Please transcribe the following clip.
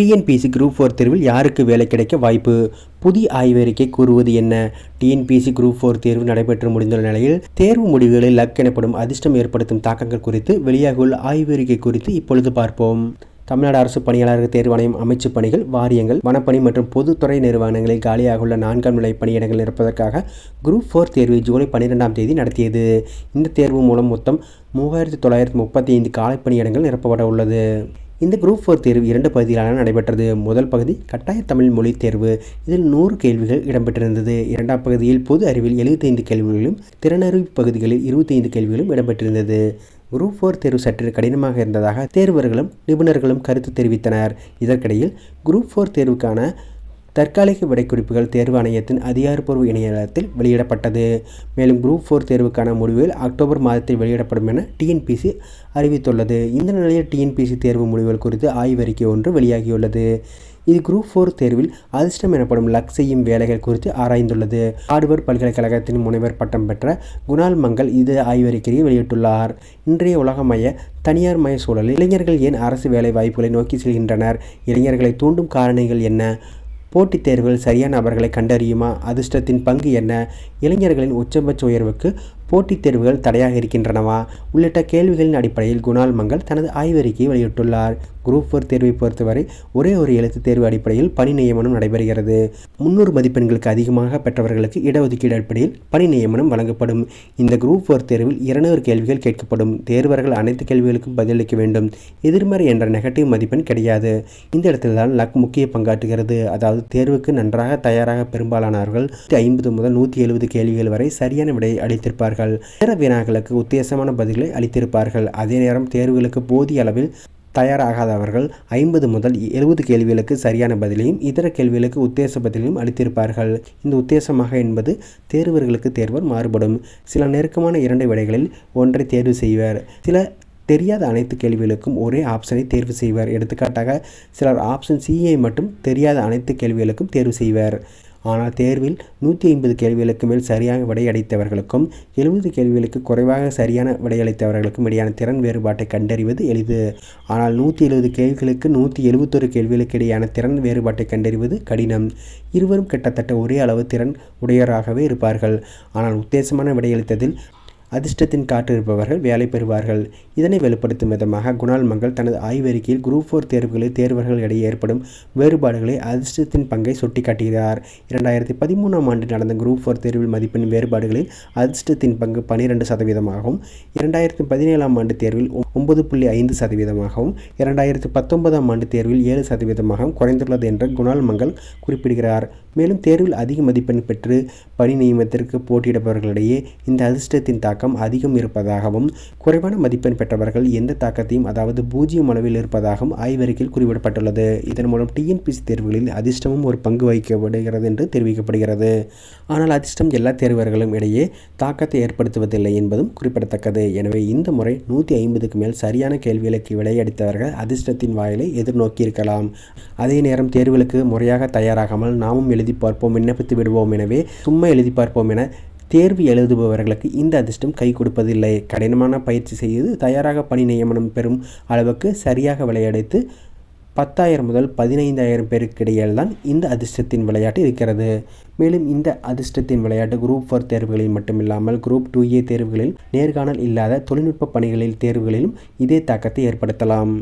TNPSC group four தேர்வில் யாருக்கு வேலை கிடைக்க வாய்ப்பு? புதிய ஆய்வறிக்கை கூறுவது என்ன? டிஎன்பிசி குரூப் ஃபோர் தேர்வு நடைபெற்று முடிந்துள்ள நிலையில் தேர்வு முடிவுகளில் லக் எனப்படும் அதிர்ஷ்டம் ஏற்படுத்தும் தாக்கங்கள் குறித்து வெளியாகியுள்ள ஆய்வறிக்கை குறித்து இப்பொழுது பார்ப்போம். தமிழ்நாடு அரசு பணியாளர்கள் தேர்வாணையம் அமைச்சு பணிகள் வாரியங்கள் வனப்பணி மற்றும் பொதுத்துறை நிறுவனங்களில் காலியாக உள்ள நான்காம் நிலை பணியிடங்கள் நிரப்பதற்காக குரூப் ஃபோர் தேர்வை ஜூலை பன்னிரெண்டாம் தேதி நடத்தியது. இந்த தேர்வு மூலம் மொத்தம் மூவாயிரத்தி தொள்ளாயிரத்தி முப்பத்தி ஐந்து காலை பணியிடங்கள் நிரப்பப்பட உள்ளது. இந்த குரூப் ஃபோர் தேர்வு இரண்டு பகுதிகளாக நடைபெற்றது. முதல் பகுதி கட்டாய தமிழ் மொழி தேர்வு. இதில் நூறு கேள்விகள் இடம்பெற்றிருந்தது. இரண்டாம் பகுதியில் பொது அறிவில் எழுபத்தைந்து கேள்விகளும் திறனறிவு பகுதிகளில் இருபத்தைந்து கேள்விகளும் இடம்பெற்றிருந்தது. குரூப் ஃபோர் தேர்வு சற்று கடினமாக இருந்ததாக தேர்வர்களும் நிபுணர்களும் கருத்து தெரிவித்தனர். இதற்கிடையில் குரூப் ஃபோர் தேர்வுக்கான தற்காலிக விடைக்குறிப்புகள் தேர்வு ஆணையத்தின் அதிகாரப்பூர்வ இணையதளத்தில் வெளியிடப்பட்டது. மேலும் குரூப் ஃபோர் தேர்வுக்கான முடிவுகள் அக்டோபர் மாதத்தில் வெளியிடப்படும் என டிஎன்பிசி அறிவித்துள்ளது. இந்த நிலையில் டிஎன்பிசி தேர்வு முடிவுகள் குறித்து ஆய்வறிக்கை ஒன்று வெளியாகியுள்ளது. இது குரூப் ஃபோர் தேர்வில் அதிர்ஷ்டம் எனப்படும் லக் செய்யும் வேலைகள் குறித்து ஆராய்ந்துள்ளது. ஹார்வர்ட் பல்கலைக்கழகத்தின் முனைவர் பட்டம் பெற்ற குணால் மங்கள் இது ஆய்வறிக்கையை வெளியிட்டுள்ளார். இன்றைய உலகமய தனியார் மய சூழலில் இளைஞர்கள் ஏன் அரசு வேலை வாய்ப்புகளை நோக்கி செல்கின்றனர்? இளைஞர்களை தூண்டும் காரணிகள் என்ன? போட்டித் தேர்வுகள் சரியான நபர்களை கண்டறியுமா? அதிர்ஷ்டத்தின் பங்கு என்ன? இளைஞர்களின் உச்சபட்ச உயர்வுக்கு போட்டித் தேர்வுகள் தடையாக இருக்கின்றனவா? உள்ளிட்ட கேள்விகளின் அடிப்படையில் குணால் மங்கள் தனது ஆய்வறிக்கையை வெளியிட்டுள்ளார். குரூப் ஃபோர் தேர்வை பொறுத்தவரை ஒரே ஒரு எழுத்து தேர்வு அடிப்படையில் பணி நியமனம் நடைபெறுகிறது. முன்னூறு மதிப்பெண்களுக்கு அதிகமாக பெற்றவர்களுக்கு இடஒதுக்கீடு அடிப்படையில் பணி நியமனம் வழங்கப்படும். இந்த குரூப் ஃபோர் தேர்வில் இருநூறு கேள்விகள் கேட்கப்படும். தேர்வர்கள் அனைத்து கேள்விகளுக்கும் பதிலளிக்க வேண்டும். எதிர்மறை என்ற நெகட்டிவ் மதிப்பெண் கிடையாது. இந்த இடத்தில்தான் லக் முக்கிய பங்காற்றுகிறது. அதாவது தேர்வுக்கு நன்றாக தயாராக பெரும்பாலானவர்கள் ஐம்பது முதல் நூற்றி எழுபது கேள்விகள் வரை சரியான விடையை அளித்திருப்பார்கள். நேர வினாக்களுக்கு உத்தேசமான பதில்களை அளித்திருப்பார்கள். அதே நேரம் தேர்வுகளுக்கு போதிய அளவில் தயாராகாதவர்கள் ஐம்பது முதல் எழுபது கேள்விகளுக்கு சரியான பதிலையும் இதர கேள்விகளுக்கு உத்தேச பதிலையும் அளித்திருப்பார்கள். இந்த உத்தேசமாக என்பது தேர்வர்களுக்கு தேர்வர் மாறுபடும். சில நெருக்கமான இரண்டு விடைகளில் ஒன்றை தேர்வு செய்வர். சில தெரியாத அனைத்து கேள்விகளுக்கும் ஒரே ஆப்ஷனை தேர்வு செய்வர். எடுத்துக்காட்டாக சிலர் ஆப்ஷன் சியை மட்டும் தெரியாத அனைத்து கேள்விகளுக்கும் தேர்வு செய்வர். ஆனால் தேர்வில் நூற்றி ஐம்பது கேள்விகளுக்கு மேல் சரியாக விடையளித்தவர்களுக்கும் எழுபது கேள்விகளுக்கு குறைவாக சரியான விடையளித்தவர்களுக்கும் இடையான திறன் வேறுபாட்டை கண்டறிவது எளிது. ஆனால் நூற்றி எழுபது கேள்விகளுக்கு நூற்றி எழுபத்தொரு கேள்விகளுக்கு இடையான திறன் வேறுபாட்டை கண்டறிவது கடினம். இருவரும் கிட்டத்தட்ட ஒரே அளவு திறன் உடையவராகவே இருப்பார்கள். ஆனால் உத்தேசமான விடையளித்ததில் அதிர்ஷ்டத்தின் காற்று இருப்பவர்கள் வேலை பெறுவார்கள். இதனை வெளிப்படுத்தும் விதமாக குணால் மங்கள் தனது ஆய்வறிக்கையில் குரூப் ஃபோர் தேர்வுகளில் தேர்வர்கள் இடையே ஏற்படும் வேறுபாடுகளை அதிர்ஷ்டத்தின் பங்கை சுட்டிக்காட்டுகிறார். இரண்டாயிரத்தி பதிமூணாம் ஆண்டு நடந்த குரூப் ஃபோர் தேர்வில் மதிப்பெண் வேறுபாடுகளில் அதிர்ஷ்டத்தின் பங்கு பனிரெண்டு சதவீதமாகவும் இரண்டாயிரத்தி பதினேழாம் ஆண்டு தேர்வில் ஒன்பது புள்ளி ஐந்து சதவீதமாகவும் இரண்டாயிரத்தி பத்தொன்பதாம் ஆண்டு தேர்வில் ஏழு சதவீதமாகவும் குறைந்துள்ளது என்று குணால் மங்கள் குறிப்பிடுகிறார். மேலும் தேர்வில் அதிக மதிப்பெண் பெற்று பணி நியமனத்திற்கு போட்டியிடுபவர்களிடையே இந்த அதிர்ஷ்டத்தின் தாக்கம் அதிகம் இருப்பதாகவும் குறைவான மதிப்பெண் பெற்றவர்கள் எந்த தாக்கத்தையும் அதாவது பூஜ்ஜியம் அளவில் இருப்பதாகவும் ஆய்வறிக்கையில் குறிப்பிடப்பட்டுள்ளது. இதன் மூலம் டிஎன்பிசி தேர்வுகளில் அதிர்ஷ்டமும் ஒரு பங்கு வகிக்கப்படுகிறது என்று தெரிவிக்கப்படுகிறது. ஆனால் அதிர்ஷ்டம் எல்லா தேர்வர்களும் இடையே தாக்கத்தை ஏற்படுத்துவதில்லை என்பதும் குறிப்பிடத்தக்கது. எனவே இந்த முறை நூற்றி ஐம்பதுக்கு மேல் சரியான கேள்விகளுக்கு விடையடித்தவர்கள் அதிர்ஷ்டத்தின் வாயிலை எதிர்நோக்கியிருக்கலாம். அதே நேரம் தேர்வுகளுக்கு முறையாக தயாராகாமல் நாமும் எழுதி பார்ப்போம் விண்ணப்பித்து விடுவோம். எனவே சும்மா எழுதி பார்ப்போம் என தேர்வு எழுதுபவர்களுக்கு இந்த அதிர்ஷ்டம் கை கொடுப்பதில்லை. கடினமான பயிற்சி செய்து தயாராக பணி நியமனம் பெறும் அளவுக்கு சரியாக விளையாடித்து பத்தாயிரம் முதல் பதினைந்தாயிரம் பேருக்கிடையில் தான் இந்த அதிர்ஷ்டத்தின் விளையாட்டு இருக்கிறது. மேலும் இந்த அதிர்ஷ்டத்தின் விளையாட்டு குரூப் ஃபோர் தேர்வுகளில் மட்டுமில்லாமல் குரூப் டூ ஏ தேர்வுகளில் நேர்காணல் இல்லாத தொழில்நுட்ப பணிகளில் தேர்வுகளிலும் இதே தாக்கத்தை ஏற்படுத்தலாம்.